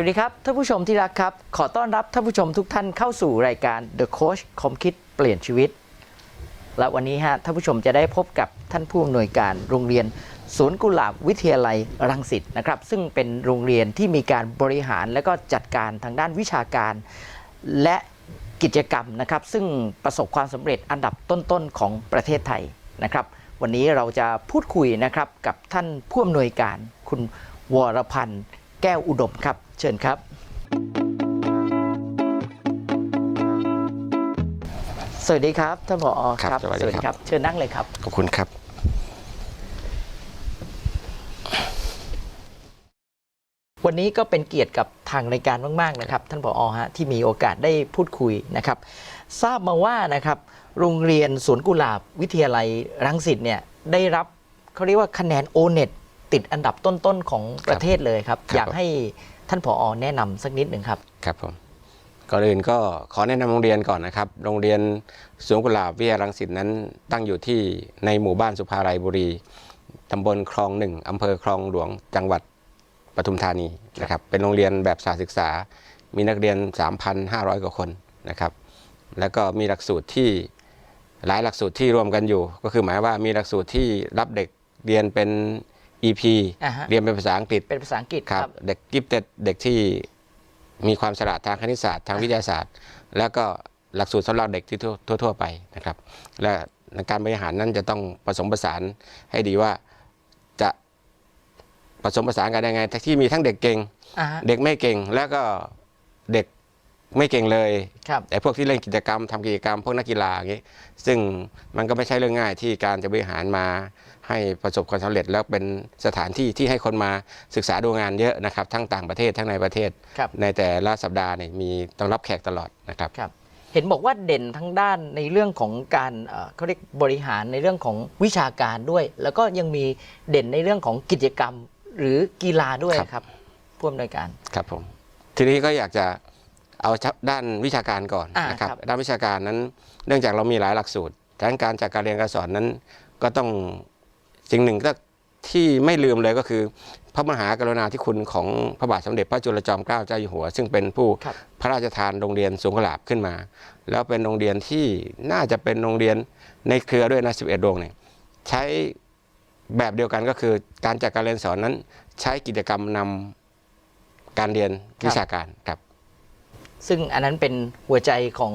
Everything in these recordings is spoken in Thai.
วัสดีครับท่านผู้ชมที่รักครับ ขอต้อนรับท่านผู้ชมทุกท่านเข้าสู่รายการ The Coach คมคิดเปลี่ยนชีวิต และวันนี้ฮะท่านผู้ชมจะได้พบกับท่านผู้อำนวยการโรงเรียนสวนกุหลาบวิทยาลัยรังสิตนะครับซึ่งเป็นโรงเรียนที่มีการบริหารและก็จัดการทางด้านวิชาการ และกิจกรรมนะครับ ซึ่งประสบความสำเร็จอันดับต้นๆของประเทศไทยนะครับ วันนี้เราจะพูดคุยนะครับกับท่านผู้อำนวยการคุณวรพันธ์ แก้วอุดมครับ เชิญครับ สวัสดีครับท่านผอครับสวัสดีครับ เชิญนั่งเลยครับ ขอบคุณครับวันนี้ก็เป็นเกียรติกับทางรายการมาก ๆ นะครับ ท่านผอฮะที่มีโอกาสได้พูดคุยนะครับ ทราบมาว่านะครับโรงเรียนสวนกุหลาบวิทยาลัยรังสิตเนี่ยได้รับเขาเรียกว่าคะแนนโอเน็ต ติดอันดับต้นๆของประเทศเลยครับครับอยากให้ท่านผอแนะนำสักนิดหนึ่งครับครับผมก่อนอื่นก็ขอแนะนำโรงเรียนก่อนนะครับ โรงเรียนสวนกุหลาบวิทยารังสิตนั้น ตั้งอยู่ที่ในหมู่บ้านสุภาลัยบุรีตำบลคลองหนึ่งอำเภอคลองหลวงจังหวัดปทุมธานีนะครับ เป็นโรงเรียนแบบสาศึกษา มีนักเรียน 3,500 กว่าคนนะครับ แล้วก็มีหลักสูตรที่หลายหลักสูตรที่รวมกันอยู่ ก็คือหมายว่ามีหลักสูตรที่รับเด็กเรียนเป็น EP อ่าฮะ เรียนเป็นภาษาอังกฤษเป็นภาษาอังกฤษคครัรับ บ เด็กกิฟเต็ดเด็กที่มีความฉลาดทางคณิตศาสตร์ทางวิทยาศาสตร์ แล้วก็หลักสูตรสำหรับเด็กที่ทั่วทั่วๆไปนะครับ และในการบริหารนั้นจะต้องผสมผสานให้ดีว่าจะผสมผสานกันยังไงที่มีทั้งเด็กเก่ง อ่าฮะ เด็กไม่เก่งแล้วก็เด็ก ไม่เก่งเลยครับไอ้พวกที่เล่นกิจกรรมทำกิจกรรม พวกนักกีฬาอย่างนี้ ซึ่งมันก็ไม่ใช่เรื่องง่ายที่การจะบริหารมาให้ประสบความสำเร็จ แล้วเป็นสถานที่ที่ให้คนมาศึกษาดูงานเยอะนะครับ ทั้งต่างประเทศทั้งในประเทศ ครับในแต่ละสัปดาห์เนี่ยมีต้องรับแขกตลอดนะครับ ครับ เห็นบอกว่าเด่นทั้งด้านในเรื่องของการเอ่อเขาเรียกบริหารในเรื่องของวิชาการด้วย แล้วก็ยังมีเด่นในเรื่องของกิจกรรมหรือกีฬาด้วยครับ ครับผู้อำนวยการ ครับผมทีนี้ก็อยากจะ เอาด้านวิชาการก่อนอ่านะครับครับด้านวิชาการนั้น เนื่องจากเรามีหลายหลักสูตรทั้งการจัดการเรียนการสอนนั้นก็ต้องสิ่งหนึ่งก็ที่ไม่ลืมเลยก็คือ พระมหากรุณาธิคุณของพระบาทสมเด็จพระจุลจอมเกล้าเจ้าอยู่หัว ซึ่งเป็นผู้ครับพระราชทานโรงเรียนสวนกุหลาบขึ้นมา แล้วเป็นโรงเรียนที่น่าจะเป็นโรงเรียนในเครือด้วยนะ11โรงเนี่ยใช้แบบเดียวกันก็คือการจัดการเรียนสอนนั้น ใช้กิจกรรมนำการเรียนครับวิชาการครับ ซึ่งอันนั้นเป็นหัวใจของ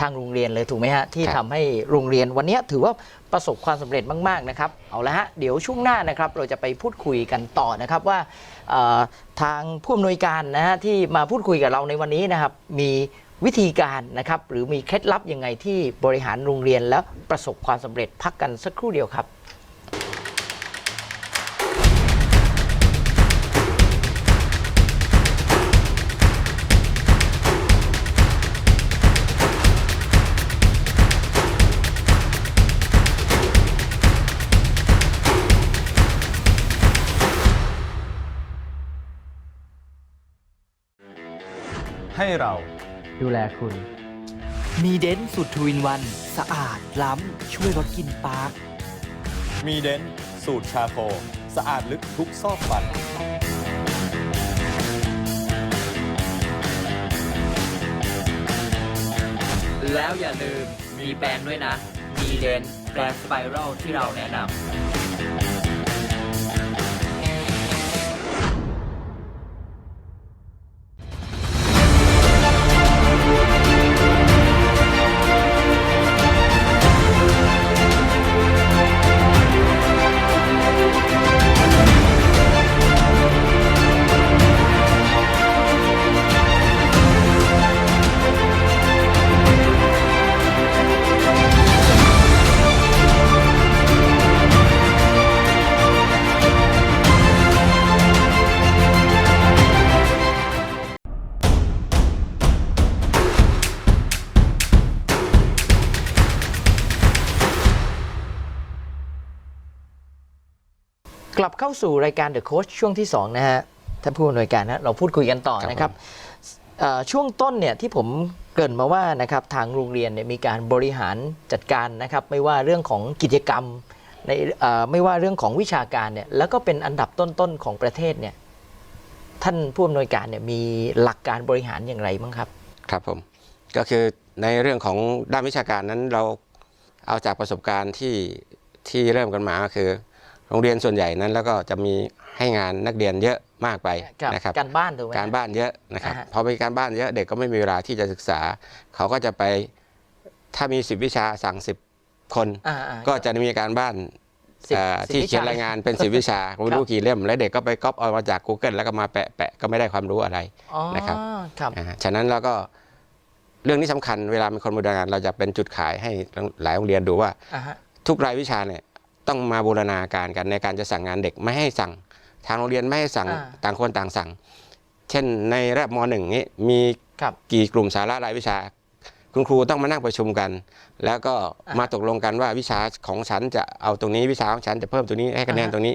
ทางโรงเรียนเลยถูกไหมฮะ ที่ครับทำให้โรงเรียนวันนี้ถือว่าประสบความสำเร็จมากๆนะครับ เอาละฮะ เดี๋ยวช่วงหน้านะครับ เราจะไปพูดคุยกันต่อนะครับว่าเอ่อทางผู้อำนวยการนะฮะที่มาพูดคุยกับเราในวันนี้นะครับ มีวิธีการนะครับ หรือมีเคล็ดลับยังไงที่บริหารโรงเรียนแล้วประสบความสำเร็จพักกันสักครู่เดียวครับ เรา ดูแลคุณ มีเดนสูตรทวินวัน สะอาดล้ำ ช่วยลดกลินปาก มีเดนสูตรชาโคลสะอาดลึกทุกซอกฟัน แล้วอย่าลืมมีแบรนด์ด้วยนะ มีเดนแบรนด์สไปรัลที่เราแนะนำ สู่รายการ The Coach ช่วงที่ 2 นะฮะท่านผู้อำนวยการนะเราพูดคุยกันต่อครับนะครับเอ่อช่วงต้นเนี่ยที่ผมเกรินมาว่านะครับทางโรงเรียนเนี่ยมีการบริหารจัดการนะครับไม่ว่าเรื่องของกิจกรรมในเอ่อไม่ว่าเรื่องของวิชาการเนี่ยแล้วก็เป็นอันดับต้นๆของประเทศเนี่ยท่านผู้อำนวยการเนี่ยมีหลักการบริหารอย่างไรบ้างครับ ครับผมก็คือในเรื่องของด้านวิชาการนั้นเราเอาจากประสบการณ์ที่ที่เริ่มกันมาก็คือ โรงเรียนส่วนใหญ่นั้นแล้วก็จะมีให้งานนักเรียนเยอะมากไปนะครับการบ้านถูกไหมการบ้านเยอะนะครับอ่าฮะพอมีการบ้านเยอะเด็กก็ไม่มีเวลาที่จะศึกษา เขาก็จะไปถ้ามี10วิชาสั่ง10คนอ่าๆก็จะมีการบ้านสิบเอ่อสิบที่วิชาเขียนรายงานเป็น10วิชาไม่รู้กี่เล่ม แล้วเด็กก็ไปก๊อปเอามาจาก Google แล้วก็มาแปะแปะก็ไม่ได้ความรู้อะไรอ๋อนะครับครับอ่าฉะนั้นเราก็เรื่องนี้สำคัญเวลาเป็นคนบูรณาการเราจะเป็นจุดขายให้หลายโรงเรียนดูว่าอ่าฮะทุกรายวิชาเนี่ย ต้องมาบูรณาการกันในการจะสั่งงานเด็กไม่ให้สั่ง ทางโรงเรียนไม่ให้สั่งอ่าต่างคนต่างสั่ง เช่นในระดับมหนึ่งนี้มีครับ กี่กลุ่มสาระรายวิชา คุณครูต้องมานั่งประชุมกัน แล้วก็อ่ามาตกลงกันว่าวิชาของฉันจะเอาตรงนี้วิชาของฉันจะเพิ่มตรงนี้ให้คะแนนอ่าฮะตรงนี้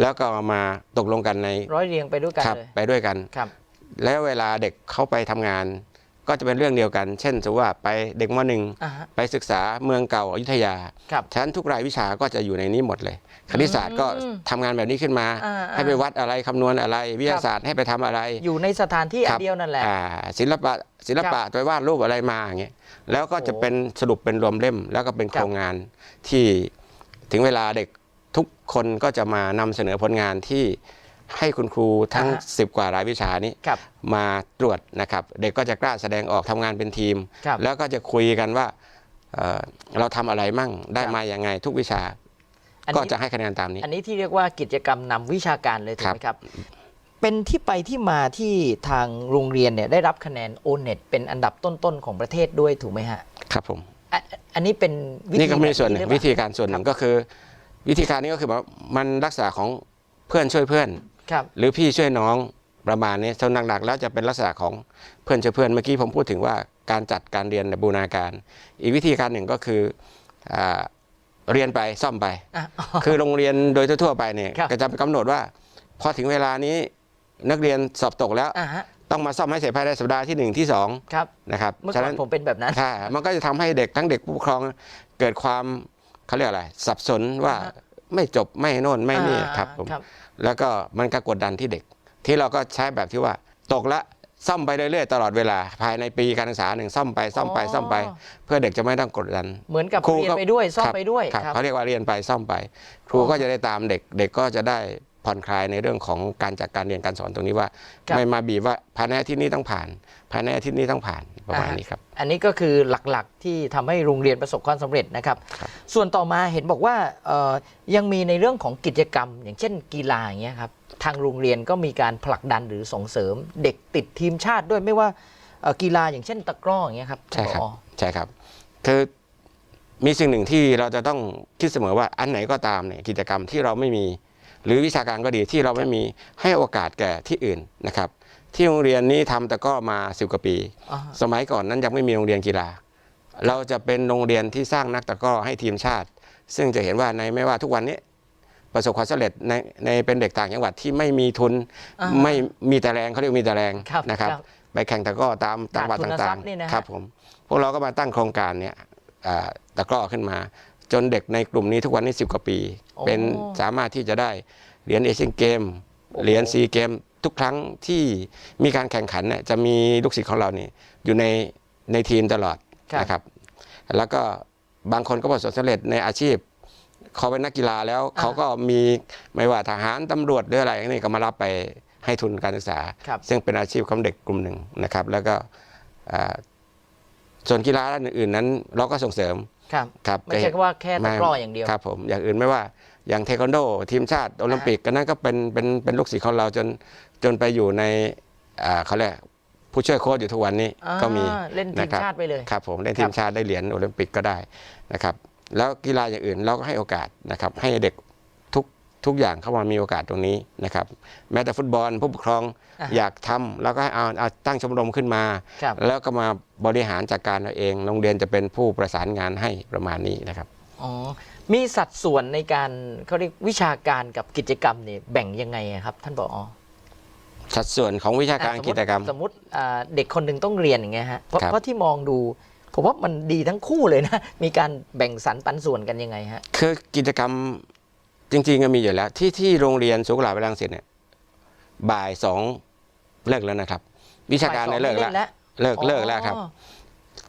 แล้วก็มาตกลงกันในร้อยเรียงไปด้วยกันครับเลยไปด้วยกัน ครับ แล้วเวลาเด็กเข้าไปทำงาน ก็จะเป็นเรื่องเดียวกัน เช่นสมมติว่าไปเด็กมหนึ่งอ่าฮะ ไปศึกษาเมืองเก่าอยุธยาครับ ฉะนั้นทุกรายวิชาก็จะอยู่ในนี้หมดเลย คณิตศาสตร์ก็อืมทำงานแบบนี้ขึ้นมา อ่าๆ ให้ไปวัดอะไรคำนวณอะไร วิทยาศาสตร์ให้ไปทำอะไร อยู่ในสถานที่อัคนรับเดียวนั่นแหละ อ่าศิลปะศิลปะไปวาดรูปอะไรมาอย่างเงี้ยแล้วก็จะโอ้เป็นสรุปเป็นรวมเล่ม แล้วก็เป็นครับโครงงานที่ถึงเวลาเด็กทุกคนก็จะมานำเสนอผลงานที่ ให้คุณครูทั้ง 10 กว่ารายวิชานี้ครับมาตรวจนะครับ เด็กก็จะกล้าแสดงออกทำงานเป็นทีมครับแล้วก็จะคุยกันว่าเอ่อเราทำอะไรมั่งได้ครับมาอย่างไงทุกวิชาอันก็นี้จะให้คะแนนตามนี้ อันนี้ที่เรียกว่ากิจกรรมนำวิชาการเลยถูกไหมครับ เป็นที่ไปที่มาที่ทางโรงเรียนเนี่ยได้รับคะแนนโอเน็ตเป็นอันดับต้นๆของประเทศด้วยถูกไหมฮะครับผมอะอันนี้เป็นวิธีนี่ก็มีส่วนหนึ่งแบบวิธีการส่วนหนึ่งครับก็คือ วิธีการนี้ก็คือว่ามันรักษาของเพื่อนช่วยเพื่อน ครับหรือพี่ช่วยน้องประมาณนี้ส่วนหนักๆแล้วจะเป็นลักษณะของเพื่อนช่วยเพื่อนเมื่อกี้ผมพูดถึงว่าการจัดการเรียนแบบบูรณาการ อีกวิธีการหนึ่งก็คืออ่าเรียนไปซ่อมไปอะคือโรงเรียนโดยทั่วๆไปเนี่ยครับก็จะกำหนดว่า พอถึงเวลานี้นักเรียนสอบตกแล้วอ่าฮะต้องมาซ่อมให้เสร็จภายในสัปดาห์ที่หนึ่งที่สองครับนะครับเมื่อฉะก่อนั้นนผมเป็นแบบนั้นใช่มันก็จะทำให้เด็กทั้งเด็กผู้ปกครองเกิดความเขาเรียกอะไร สับสนว่าอ่าฮะไม่จบไม่โน่นไม่นี่อ่าครับผมครับ แล้วก็มันก็กดดันที่เด็ก ที่เราก็ใช้แบบที่ว่าตกละซ่อมไปเรื่อยๆตลอดเวลาภายในปีการศึกษาหนึ่งซ่อมไปซ่อมไปซ่อมไป เพื่อเด็กจะไม่ต้องกดดันเหมือนกับครูเรียนก็ไปด้วยซ่อมครับไปด้วยครับครับเขาเรียกว่าเรียนไปซ่อมไป ครูอ๋อก็จะได้ตามเด็กเด็กก็จะได้ ผ่อนคลายในเรื่องของการจัดการเรียนการสอนตรงนี้ว่า ครับไม่มาบีบว่าภายในอาทิตย์นี้ต้องผ่านภายในอาทิตย์นี้ต้องผ่านประมาณนี้ครับ อันนี้ก็คือหลักๆที่ทำให้โรงเรียนประสบความสำเร็จนะครับ ครับ ส่วนต่อมาเห็นบอกว่าเอ่อยังมีในเรื่องของกิจกรรม อย่างเช่นกีฬาอย่างเงี้ยครับทางโรงเรียนก็มีการผลักดันหรือส่งเสริม เด็กติดทีมชาติด้วยไม่ว่าเอ่อกีฬาอย่างเช่นตะกร้ออย่างเงี้ยครับใช่ครับผอ ใช่ครับ คือมีสิ่งหนึ่งที่เราจะต้องคิดเสมอว่าอันไหนก็ตามเนี่ยกิจกรรมที่เราไม่มี หรือวิชาการก็ดีที่เราไม่มีให้โอกาสแก่ที่อื่นนะครับ ที่โรงเรียนนี้ทำแต่ก็มาสิบกว่าปีอ่าสมัยก่อนนั้นยังไม่มีโรงเรียนกีฬา เราจะเป็นโรงเรียนที่สร้างนักตะกร้อให้ทีมชาติ ซึ่งจะเห็นว่าในไม่ว่าทุกวันนี้ประสบความสำเร็จในในเป็นเด็กต่างจังหวัดที่ไม่มีทุนอ่าไม่มีแต่แรงเขาเรียกมีแต่แรงครับนะครับครับไปแข่งตะกร้อตามจังหวัดขาดทุนทรัต่าพงย์นี่นะฮะๆครับผมพวกเราก็มาตั้งโครงการเนี่ยอ่าตะกร้อขึ้นมา จนเด็กในกลุ่มนี้ทุกวันนี้สิบกว่าปี โอ้ เป็นสามารถที่จะได้เหรียญเอเชียนเกมโอ้เหรียญซีเกม ทุกครั้งที่มีการแข่งขันเนี่ยจะมีลูกศิษย์ของเราเนี่ยอยู่ในในทีมตลอดครับ นะครับ แล้วก็บางคนก็ประสบสำเร็จในอาชีพเขาเป็นนักกีฬาแล้วอ่าเขาก็มีไม่ว่าทหารตำรวจหรืออะไรนี่ก็มารับไปให้ทุนการศึกษา ครับ ซึ่งเป็นอาชีพของเด็กกลุ่มหนึ่งนะครับ แล้วก็อ่าส่วนกีฬาด้านอื่นๆนั้น เราก็ส่งเสริม ครับครับไม่ใช่ว่าแค่ตะกร้ออย่างเดียวครับผมอย่างอื่นไม่ว่าอย่างเทควันโดทีมชาติโอลิมปิกก็นั่นก็เป็นเป็นเป็นลูกศิษย์ของเราจนจนไปอยู่ในอ่าเขาเรียกผู้ช่วยโค้ชอยู่ทุกวันนี้อ่าก็มีเล่นทีมนะครับชาติไปเลยครับผมเล่นครับทีมชาติได้เหรียญโอลิมปิกก็ได้นะครับแล้วกีฬาอย่างอื่นเราก็ให้โอกาสนะครับให้เด็ก ทุกทุกอย่างเข้ามามีโอกาสตรงนี้นะครับแม้แต่ฟุตบอลผู้ปกครองอ่าอยากทำแล้วก็ให้เอาเอาตั้งชมรมขึ้นมา ครับ แล้วก็มาบริหารจัดการเอาเองโรงเรียนจะเป็นผู้ประสานงานให้ประมาณนี้นะครับ อ๋อ มีสัดส่วนในการเขาเรียกวิชาการกับกิจกรรมเนี่ยแบ่งยังไงอะครับท่านผอสัดส่วนของวิชาการอะสมมุกิติจกรรม สมมติอ่าเด็กคนหนึ่งต้องเรียนอย่างเงี้ยฮะเพราะครับ เพราะที่มองดู ผมว่ามันดีทั้งคู่เลยนะ มีการแบ่งสรรปันส่วนกันยังไงฮะ คือกิจกรรม จริงๆก็มีอยู่แล้ว ที่ที่โรงเรียนสุขลาบรังสิตเนี่ยบ่ายสองเลิกแล้วนะครับ วิชาการเนี่ยเลิกบ่ายสองไม่เล่นแล้แล้ววเลิกเลิกแล้วครับอ๋อ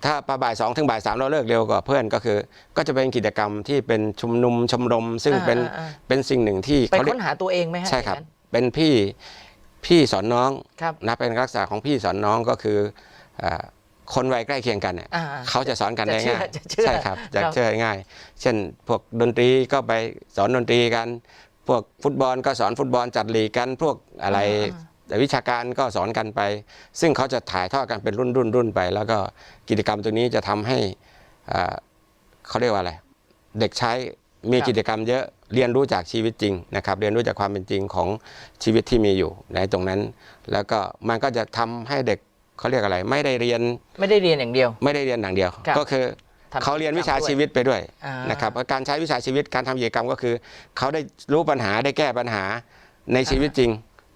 ถ้าปบ่ายสองถึงบ่ายสามเราเลิกเร็วกว่าเพื่อนก็คือ ก็จะเป็นกิจกรรมที่เป็นชุมนุมชมรม ซึ่งเป็นอ่าอ่าเป็นสิ่งหนึ่งที่ไปเขาเรียค้กนหาตัวเองไหมฮะใช่ครับอย่างนั้นเป็นพี่พี่สอนน้องครับนะเป็นลักษณะของพี่สอนน้องก็คืออ่า คนวัยใกล้เคียงกันเนี่ยอ่าเขาจะสอนกันได้ง่ายจะเชื่อใช่ครับครัจะบเชื่อง่าย เช่น พวกดนตรีก็ไปสอนดนตรีกัน พวกฟุตบอลก็สอนฟุตบอลจัดลีกกัน พวกอะไรแต่วิชาการก็สอนกันไป ซึ่งเขาจะถ่ายทอดกันเป็นรุ่นรุ่นรุ่นไป แล้วก็กิจกรรมตัวนี้จะทำให้อ่าเขาเรียกว่าอะไร เด็กใช้มีครับกิจกรรมเยอะเรียนรู้จากชีวิตจริงนะครับ เรียนรู้จากความเป็นจริงของชีวิตที่มีอยู่ในตรงนั้น แล้วก็มันก็จะทำให้เด็ก เขาเรียกอะไร ไม่ได้เรียนไม่ได้เรียนอย่างเดียว ไม่ได้เรียนอย่างเดียว ครับก็คือทำเขาเรียนวิชากิจกรรมด้วยชีวิตไปด้วยอ่านนะครับการใช้วิชาชีวิตการทำกิจกรรมก็คือ เขาได้รู้ปัญหาได้แก้ปัญหาในชีวิตจริง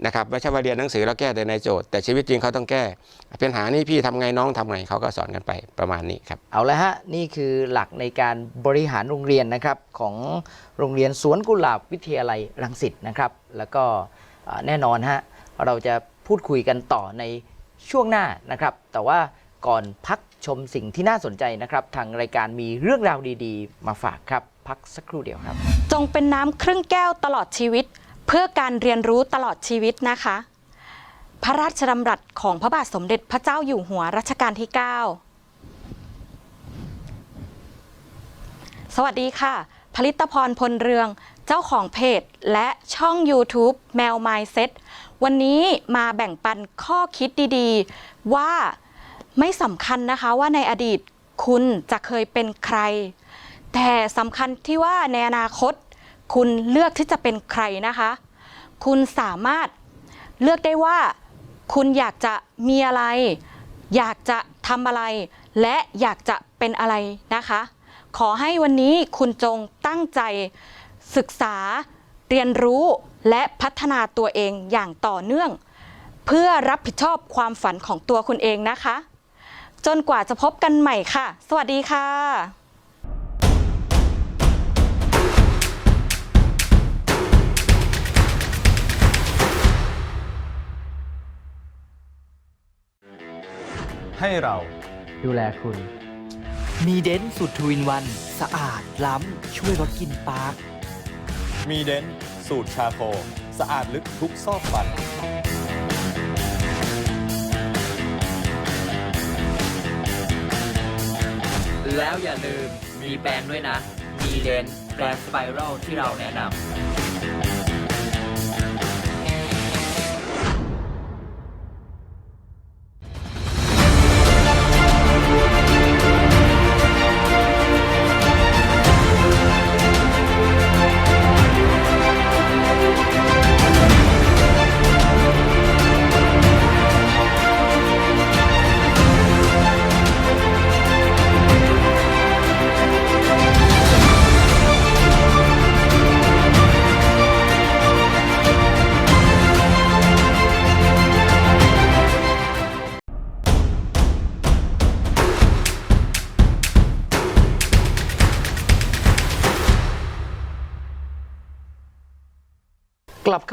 นะครับไม่ใช่ว่าเรียนหนังสือแล้วแก้แต่ในโจทย์แต่ชีวิตจริงเขาต้องแก้ปัญหานี้พี่ทำไงน้องทำไงเขาก็สอนกันไปประมาณนี้ครับ เอาละฮะ นี่คือหลักในการบริหารโรงเรียนนะครับ ของโรงเรียนสวนกุหลาบวิทยาลัยรังสิตนะครับ แล้วก็อ่าแน่นอนฮะ เราจะพูดคุยกันต่อใน ช่วงหน้านะครับ แต่ว่าก่อนพักชมสิ่งที่น่าสนใจนะครับ ทางรายการมีเรื่องราวดีๆ มาฝากครับ พักสักครู่เดียวครับ จงเป็นน้ำครึ่งแก้วตลอดชีวิต เพื่อการเรียนรู้ตลอดชีวิตนะคะ พระราชดำรัสของพระบาทสมเด็จพระเจ้าอยู่หัวรัชกาลที่ 9 สวัสดีค่ะ ผลิตพรพลเรืองเจ้าของเพจและช่อง YouTube แมว Mindset วันนี้มาแบ่งปันข้อคิดดีๆ ว่าไม่สำคัญนะคะว่าในอดีตคุณจะเคยเป็นใคร แต่สำคัญที่ว่าในอนาคต คุณเลือกที่จะเป็นใครนะคะ คุณสามารถเลือกได้ว่า คุณอยากจะมีอะไร อยากจะทำอะไร และอยากจะเป็นอะไรนะคะ ขอให้วันนี้คุณจงตั้งใจศึกษาเรียนรู้ และพัฒนาตัวเองอย่างต่อเนื่อง เพื่อรับผิดชอบความฝันของตัวคุณเองนะคะ จนกว่าจะพบกันใหม่ค่ะ สวัสดีค่ะให้เราดูแลคุณ มีเดนสูตรทวินวัน สะอาดล้ำ ช่วยลดกลิ่นปาก มีเดน สูตรชาโค สะอาดลึกทุกซอกฟัน แล้วอย่าลืมมีแปรงด้วยนะ มีเดนแปรงสไปรัลที่เราแนะนำ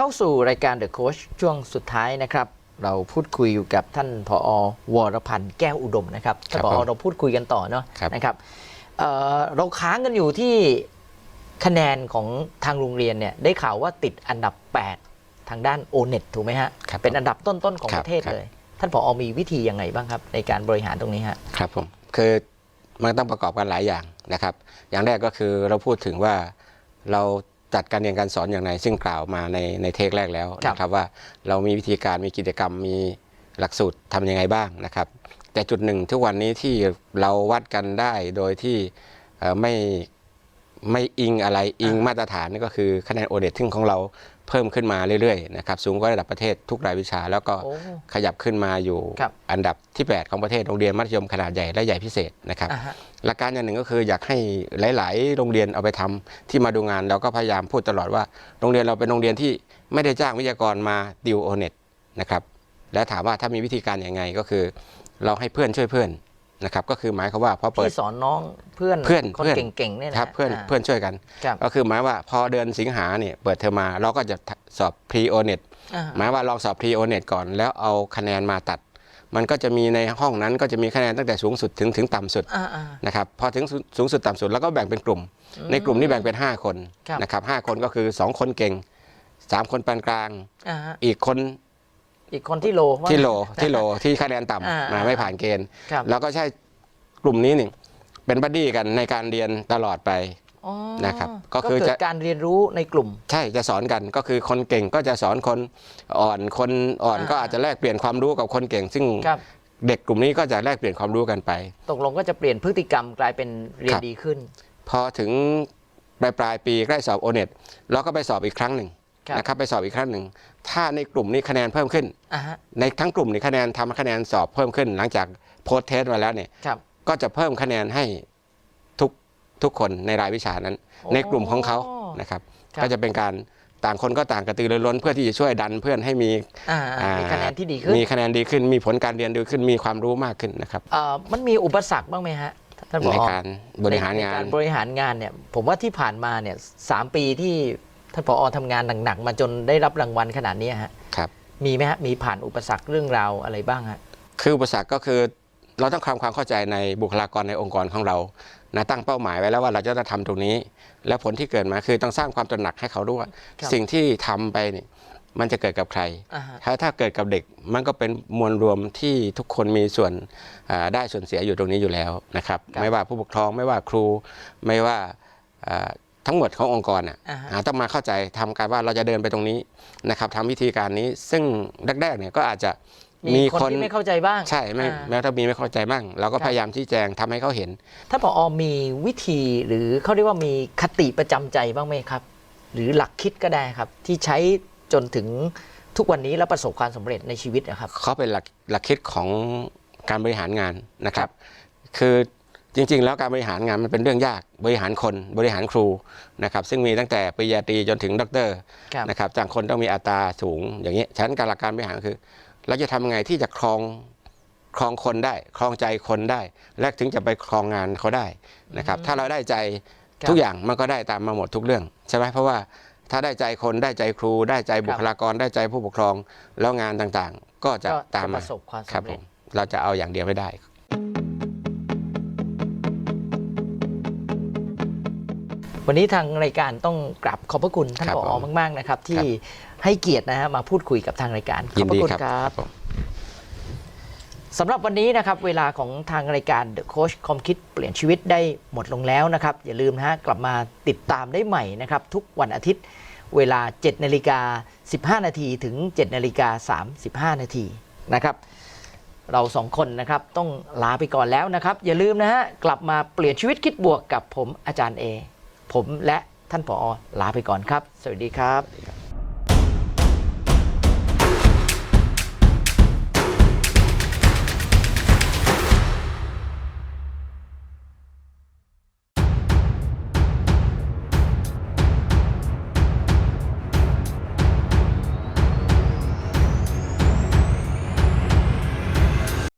าสู่รายการ The Coach ช่วงสุดท้ายนะครับ เราพูดคุยอยู่กับท่านผอวรพันธ์แก้วอุดมนะครับครัท่านบผอผมเราพูดคุยกันต่อเนาะครับนะครับเอ่อเราค้างกันอยู่ที่คะแนนของทางโรงเรียนเนี่ยได้ข่าวว่าติดอันดับ 8 ทางด้าน o n e t ถูกไหมฮะครับเป็นอันดับต้นๆของครัปบระเทศครับเลย ท่านผอมีวิธียังไงบ้างครับ ในการบริหารตรงนี้ฮะครับผมคือมันต้องประกอบกันหลายอย่างนะครับ อย่างแรกก็คือเราพูดถึงว่าเรา จัดการเรียนการสอนอย่างไรซึ่งกล่าวมาในในเทคแรกแล้วครับนะครับว่าเรามีวิธีการมีกิจกรรมมีหลักสูตรทำยังไงบ้างนะครับ แต่จุดหนึ่งทุกวันนี้ที่เราวัดกันได้โดยที่เอ่อไม่ไม่อิงอะไรอิงมาตรฐานนี่ก็คือคะแนนโอเดตซึ่งของเรา เพิ่มขึ้นมาเรื่อยๆนะครับสูงกว่าระดับประเทศทุกรายวิชา แล้วก็โอ้ขยับขึ้นมาอยู่ครับอันดับที่ 8 ของประเทศโรงเรียนมัธยมขนาดใหญ่และใหญ่พิเศษนะครับอ่าฮะหลักการอย่างหนึ่งก็คืออยากให้หลาย ๆ โรงเรียนเอาไปทำที่มาดูงานเราก็พยายามพูดตลอดว่า โรงเรียนเราเป็นโรงเรียนที่ไม่ได้จ้างวิทยากรมาดิวโอเน็ตนะครับและถามว่าถ้ามีวิธีการอย่างไงก็คือ เราให้เพื่อนช่วยเพื่อน นะครับก็คือหมายความว่าพอเปิดที่สอนน้องเพื่อนเพื่อนคนเพื่อนเก่งๆเนี่ยนะครับเพื่อนาเพื่อนช่วยกันครับก็คือหมายว่าพอเดือนสิงหาเนี่ยเปิดเทอมมาเราก็จะสอบ pre o net อ่าหมายว่าลองสอบ pre o net ก่อน แล้วเอาคะแนนมาตัด มันก็จะมีในห้องนั้นก็จะมีคะแนนตั้งแต่สูงสุดถึงถึงต่ำสุดอ่าอ่านะครับพอถึงสูสูงสุดต่ำสุดแล้วก็แบ่งเป็นกลุ่ม ในกลุ่มนี้แบ่งเป็น 5 คนครับนะครับห้าคนก็คือ 2 คนเก่ง 3 คนปานกลางอ่าฮะอีกคน อีกคนที่โลว่า ที่โลงั้นที่โลที่คะแนนอ่าต่ำมาไม่ผ่านเกณฑ์ ครับ แล้วก็ใช่กลุ่มนี้หนึ่งเป็นบัดดี้กันในการเรียนตลอดไป อ๋อนะครับก็ก็คือเกิจะดการเรียนรู้ในกลุ่ม ใช่จะสอนกันก็คือคนเก่งก็จะสอนคนอ่อนคนอ่อนอ่า ก็อาจจะแลกเปลี่ยนความรู้กับคนเก่ง ซึ่งครับเด็กกลุ่มนี้ก็จะแลกเปลี่ยนความรู้กันไป ตกลงก็จะเปลี่ยนพฤติกรรมกลายเป็นเรียนครับ ดีขึ้น พอถึงปลายปลายปีใกล้สอบโอเน็ตเราก็ไปสอบอีกครั้งหนึ่งครับ นะครับไปสอบอีกครั้งหนึ่งถ้าในกลุ่มนี้คะแนนเพิ่มขึ้นอ่าฮะในทั้งกลุ่มนี้คะแนนทำคะแนนสอบเพิ่มขึ้น หลังจากโพสเทสมาแล้วเนี่ยครับก็จะเพิ่มคะแนนให้ทุกทุกคนในรายวิชานั้นโอ้ในกลุ่มของเขานะครับครับ ก็จะเป็นการต่างคนก็ต่างกระตือรือร้นเพื่อที่จะช่วยดันเพื่อนให้มีอ่าอ่ามีคะแนนที่ดีขึ้นมีคะแนนดีขึ้น มีผลการเรียนดีขึ้นมีความรู้มากขึ้นนะครับเอ่อมันมีอุปสรรคบ้างไหมฮะท่านผอในการบริหารงานในกบริหารงานเนี่ยผมว่าที่ผ่านมาเนี่ยสามปีที่ ท่านผอทำงานหนักๆมาจนได้รับรางวัลขนาดนี้ฮะครับมีไหมฮะมีผ่านอุปสรรคเรื่องราวอะไรบ้างฮะคืออุปสรรคก็คือเราต้องทำความเข้าใจในบุคลากรในองค์กรของเรานะตั้งเป้าหมายไว้แล้วว่าเราจะต้องทำตรงนี้ และผลที่เกิดมาคือต้องสร้างความตระหนักให้เขาด้วยว่าครับสิ่งที่ทำไปเนี่ยมันจะเกิดกับใครอ่าฮะถ้าถ้าเกิดกับเด็กมันก็เป็นมวลรวมที่ทุกคนมีส่วนอ่าได้ส่วนเสียอยู่ตรงนี้อยู่แล้วนะครับครับไม่ว่าผู้ปกครองไม่ว่าครูไม่ว่าอ่า ทั้งหมดขององค์กรอะอ่าฮะอ่าต้องมาเข้าใจทำการว่าเราจะเดินไปตรงนี้นะครับทำวิธีการนี้ซึ่งแรกๆเนี่ยก็อาจจะมีคนที่ไม่เข้าใจบ้าง ใช่ไม่อ่าแม้ถ้ามีไม่เข้าใจบ้าง เราก็ครับพยายามชี้แจงทำให้เขาเห็นท่านผอมีวิธีหรือเขาเรียกว่ามีคติประจำใจบ้างไหมครับ หรือหลักคิดก็ได้ครับ ที่ใช้จนถึงทุกวันนี้แล้วประสบความสำเร็จในชีวิตนะครับเขาเป็นหลักหลักคิดของการบริหารงานนะครับ คือ จริง ๆ แล้วการบริหารงานมันเป็นเรื่องยากบริหารคนบริหารครูนะครับซึ่งมีตั้งแต่ปริญญาตรีจนถึงด็อกเตอร์ครับ นะครับจากคนต้องมีอัตราสูงอย่างนี้ฉะนั้นการหลักการบริหารคือ เราจะทำยังไงที่จะครองครองคนได้ ครองใจคนได้ และถึงจะไปครองงานเขาได้นะครับถ้าเราได้ใจครับทุกอย่างมันก็ได้ตามมาหมดทุกเรื่องใช่ไหมเพราะว่าถ้าได้ใจคนได้ใจครู ได้ใจบุคลากร ได้ใจผู้ปกครองแล้วงานต่างๆ ก็จะก็ตามปมาระสบความครับสำผเร็จมเราจะเอาอย่างเดียวไม่ได้ วันนี้ทางรายการต้องกราบขอบพระคุณท่านครับผอผมมาก ๆ นะครับ ที่ครับให้เกียรตินะฮะมาพูดคุยกับทางรายการขยิอบนพระดีคุณครับครับผมสำหรับวันนี้นะครับเวลาของทางรายการ The Coach คอมคิดเปลี่ยนชีวิตได้หมดลงแล้วนะครับ อย่าลืมนะฮะกลับมาติดตามได้ใหม่นะครับ ทุกวันอาทิตย์เวลา 7 นาฬิกา 15 นาทีถึง 7 นาฬิกา 35 นาทีนะครับ เราสองคนนะครับต้องลาไปก่อนแล้วนะครับ อย่าลืมนะฮะกลับมาเปลี่ยนชีวิตคิดบวกกับผมอาจารย์เอ ผมและท่านผอลาไปก่อนครับ สวัสดีครับ